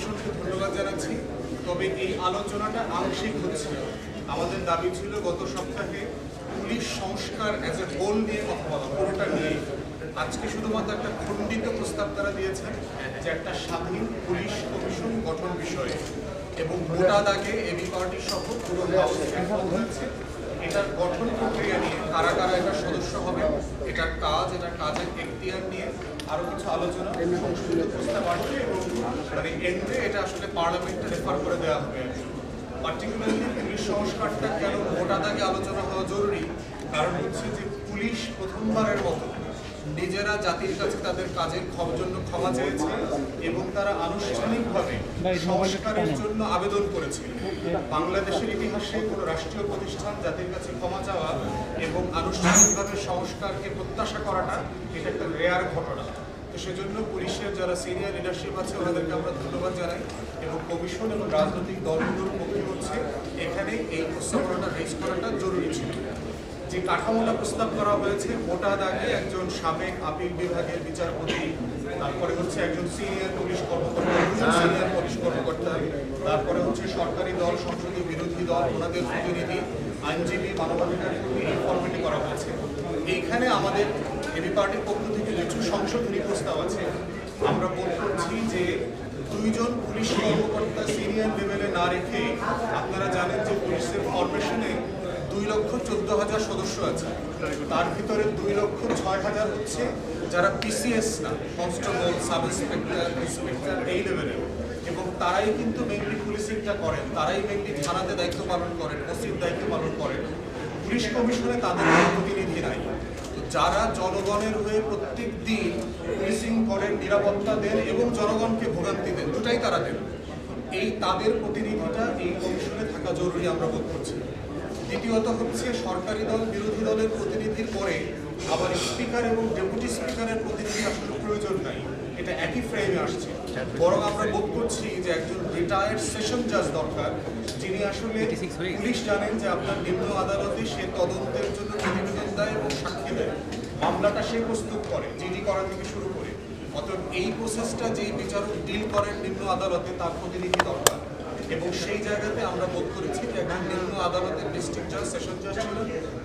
কমিশনকে ধন্যবাদ জানাচ্ছি। তবে এই আলোচনাটা আংশিক হচ্ছে আমাদের দাবি ছিল গত সপ্তাহে পুলিশ সংস্কার অ্যাজ এ হোল নিয়ে কথা বলা, পুরোটা নিয়ে। আজকে শুধুমাত্র একটা খণ্ডিত প্রস্তাব তারা দিয়েছেন যে একটা স্বাধীন পুলিশ কমিশন গঠন বিষয়ে। এবং মোটা দাগে এবি পার্টি সহ পুরো হাউস হয়েছে। এটার গঠন প্রক্রিয়া নিয়ে, কারা কারা এটার সদস্য হবে, এটার কাজ, এটার কাজের এখতিয়ার নিয়ে আরও কিছু আলোচনা প্রস্তাব আসবে এবং মানে এন্ডে এটা আসলে পার্লামেন্টে রেফার করে দেওয়া হবে। পার্টিকুলারলি পুলিশ সংস্কারটা কেন মোটা দাগে আলোচনা হওয়া জরুরি? কারণ হচ্ছে যে পুলিশ প্রথমবারের মতো নিজেরা জাতির কাছে তাদের কাজের জন্য ক্ষমা চেয়েছে এবং তারা আনুষ্ঠানিকভাবে সংস্কারের জন্য আবেদন করেছিল বাংলাদেশের ইতিহাসে কোনো রাষ্ট্রীয় প্রতিষ্ঠান জাতির কাছে ক্ষমা চাওয়া এবং আনুষ্ঠানিকভাবে সংস্কারকে প্রত্যাশা করাটা এটা একটা রেয়ার ঘটনা। তো সেজন্য পুলিশের যারা সিনিয়র লিডারশিপ আছে ওনাদেরকে আমরা ধন্যবাদ জানাই এবং কমিশন এবং রাজনৈতিক দলগুলোর পক্ষে হচ্ছে এখানে এই প্রস্তাবনাটা রেজ করাটা জরুরি ছিল। যে কাঠামোটা প্রস্তাব করা হয়েছে মোটা দাগে একজন সাবেক আপিল বিভাগের বিচারপতি, তারপরে হচ্ছে একজন সিনিয়র পুলিশ কর্মকর্তা সিনিয়র পুলিশ কর্মকর্তা, তারপরে হচ্ছে সরকারি দল, সংসদীয় বিরোধী দল, ওনাদের প্রতিনিধি, আইনজীবী, মানবাধিকার ফর্মেটে করা হয়েছে। এইখানে আমাদের এবি পার্টির পক্ষ থেকে কিছু সংশোধনী প্রস্তাব আছে। আমরা বোধ করছি যে দুইজন পুলিশ কর্মকর্তা সিনিয়র লেভেলে না রেখে আপনারা জানেন যে পুলিশের ফরমেশনে দুই লক্ষ চোদ্দ হাজার সদস্য আছে। তার ভিতরে দুই লক্ষ ছয় হাজার হচ্ছে যারা পিসিএস না কনস্টেবল সাব ইন্সপেক্টর ইন্সপেক্টর এই লেভেলের এবং তারাই কিন্তু মেনলি পুলিশিংটা করেন, তারাই মেনলি থানাতে দায়িত্ব পালন করেন ওসির দায়িত্ব পালন করেন। পুলিশ কমিশনে তাদের প্রতিনিধি নাই। যারা জনগণের হয়ে প্রত্যেক দিন পুলিশিং করেন, নিরাপত্তা দেন এবং জনগণকে ভোগান্তি দেন, দুটাই তারা দেন। এই তাদের প্রতিনিধিটা এই কমিশনে থাকা জরুরি আমরা বোধ করছি। দ্বিতীয়ত হচ্ছে সরকারি দল বিরোধী দলের প্রতিনিধির পরে আবার স্পিকার এবং ডেপুটি স্পিকারের প্রতিনিধি আসলে প্রয়োজন নাই। এটা একই ফ্রেমে আসছে। বরং আমরা বোধ করছি যে একজন রিটায়ার্ড সেশন জাজ দরকার যিনি আসলে পুলিশ জানেন যে আপনার নিম্ন আদালতে সে তদন্তের জন্য প্রতিবেদন দেয় এবং সাক্ষী দেয়। মামলাটা সে প্রস্তুত করে জিডি করা থেকে শুরু করে। অতএব এই প্রসেসটা যেই বিচারক ডিল করেন নিম্ন আদালতে তার প্রতিনিধি দরকার। এবং সেই জায়গাতে আমরা বোধ করেছি যে একজন নিম্ন আদালতের ডিস্ট্রিক্ট জাজ, সেশন জাজ ছিল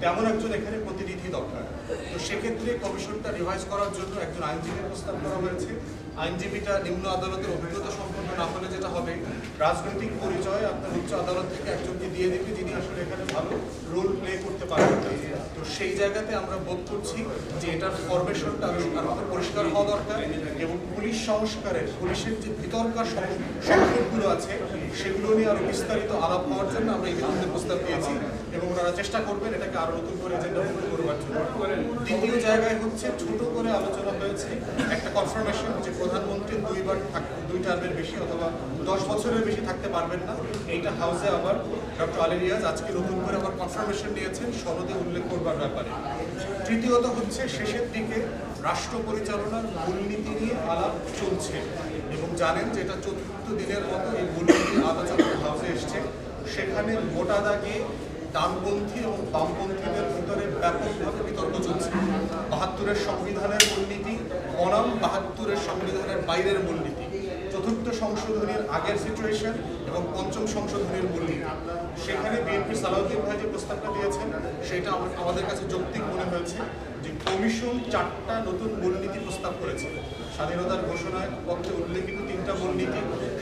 তেমন একজন এখানে প্রতিনিধি দরকার। তো সেক্ষেত্রে কমিশনটা রিভাইজ করার জন্য একজন আইনজীবীর প্রস্তাব করা হয়েছে। আইনজীবীটা নিম্ন আদালতের অভিজ্ঞতা সম্পন্ন না হলে যেটা হবে, রাজনৈতিক পরিচয় আপনার উচ্চ আদালত থেকে একজনকে দিয়ে দেবে যিনি আসলে এখানে ভালো রোল প্লে করতে পারবেন তো সেই জায়গাতে আমরা বোধ করছি যে এটার ফরমেশনটা আরও পরিষ্কার হওয়া দরকার এবং পুলিশ সংস্কারের, পুলিশের যে ভিতরকার সং- সংকটগুলো আছে, সেগুলো নিয়ে আরও বিস্তারিত আলাপ হওয়ার জন্য আমরা এই ইতিমধ্যে প্রস্তাব দিয়েছি এবং ওনারা চেষ্টা করবেন এটাকে আরও নতুন করে এজেন্ডা করবার জন্য। দ্বিতীয় জায়গায় হচ্ছে ছোট করে আলোচনা হয়েছে, একটা কনফার্মেশন যে প্রধানমন্ত্রী দুইবার দুই টার্মের বেশি অথবা দশ বছরের বেশি থাকতে পারবেন না। এইটা হাউসে আবার ডক্টর আলী রিয়াজ আজকে নতুন করে আবার কনফার্মেশন নিয়েছেন, সনদে উল্লেখ করবার ব্যাপারে। তৃতীয়ত হচ্ছে শেষের দিকে রাষ্ট্র পরিচালনার মূলনীতি নিয়ে আলাপ চলছে এবং জানেন যে এটা চতুর্থ দিনের মতো এই মূলনীতি আলোচনা হাউসে এসছে। সেখানে মোটা দাগে ডানপন্থী এবং বামপন্থীদের ভিতরে ব্যাপকভাবে বিতর্ক চলছে। বাহাত্তরের সংবিধানের বনাম বাহাত্তরের সংবিধানের বাইরের মূলনীতি। চতুর্থ সংশোধনীর আগের সিচুয়েশন এবং পঞ্চম সংশোধনীর মূলনীতি। সেখানে বিএনপি সালাউদ্দিন ভাই যে প্রস্তাবটা দিয়েছেন, সেটা আমাদের কাছে যৌক্তিক মনে হয়েছে যে কমিশন চারটা নতুন মূলনীতি প্রস্তাব করেছে। স্বাধীনতার ঘোষণায় পক্ষে উল্লেখিত তিনটা মূলনীতি,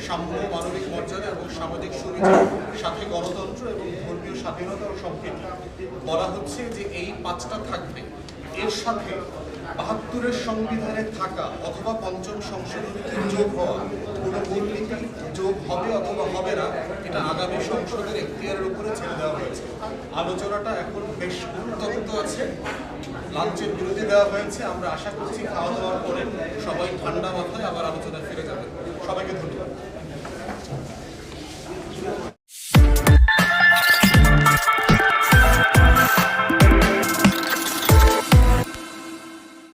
সাম্য, মানবিক মর্যাদা এবং সামাজিক সুবিধা, সাথে গণতন্ত্র এবং ধর্মীয় স্বাধীনতা ও সম্প্রীতি বলা হচ্ছে যে এই পাঁচটা থাকবে। এর সাথে বাহাত্তরের সংবিধানে থাকা অথবা পঞ্চম সংশোধনীতে যোগ হওয়া কোনো মূলনীতি যোগ হবে অথবা হবে না, এটা আগামী সংসদের এখতিয়ারের উপরে ছেড়ে দেওয়া হয়েছে। আলোচনাটা এখন বেশ উত্তপ্ত আছে। লাঞ্চের বিরতি দেওয়া হয়েছে। আমরা আশা করছি খাওয়া দাওয়ার পরে সবাই ঠান্ডা মাথায় আবার আলোচনায় ফিরে যাবে। সবাইকে ধন্যবাদ।